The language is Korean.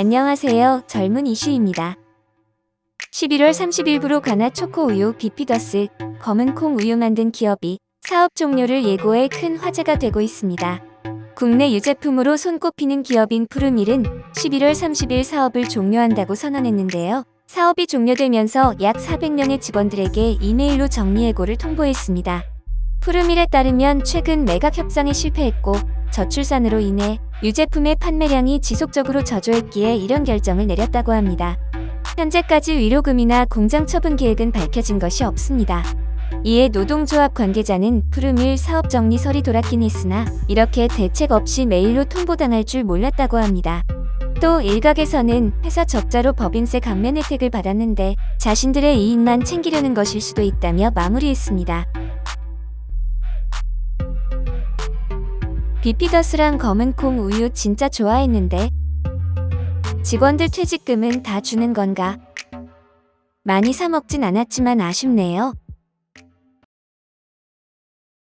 안녕하세요. 젊은 이슈입니다. 11월 30일부로 가나 초코 우유 비피더스 검은 콩 우유 만든 기업이 사업 종료를 예고해 큰 화제가 되고 있습니다. 국내 유제품으로 손꼽히는 기업인 푸르밀은 11월 30일 사업을 종료한다고 선언했는데요. 사업이 종료되면서 약 400명의 직원들에게 이메일로 정리해고를 통보했습니다. 푸르밀에 따르면 최근 매각 협상에 실패했고 저출산으로 인해 유제품의 판매량이 지속적으로 저조했기에 이런 결정을 내렸다고 합니다. 현재까지 위로금이나 공장 처분 계획은 밝혀진 것이 없습니다. 이에 노동조합 관계자는 푸르밀 사업 정리설이 돌았긴 했으나 이렇게 대책 없이 메일로 통보당할 줄 몰랐다고 합니다. 또 일각에서는 회사 적자로 법인세 감면 혜택을 받았는데 자신들의 이익만 챙기려는 것일 수도 있다며 마무리했습니다. 비피더스랑 검은 콩 우유 진짜 좋아했는데 직원들 퇴직금은 다 주는 건가? 많이 사 먹진 않았지만 아쉽네요.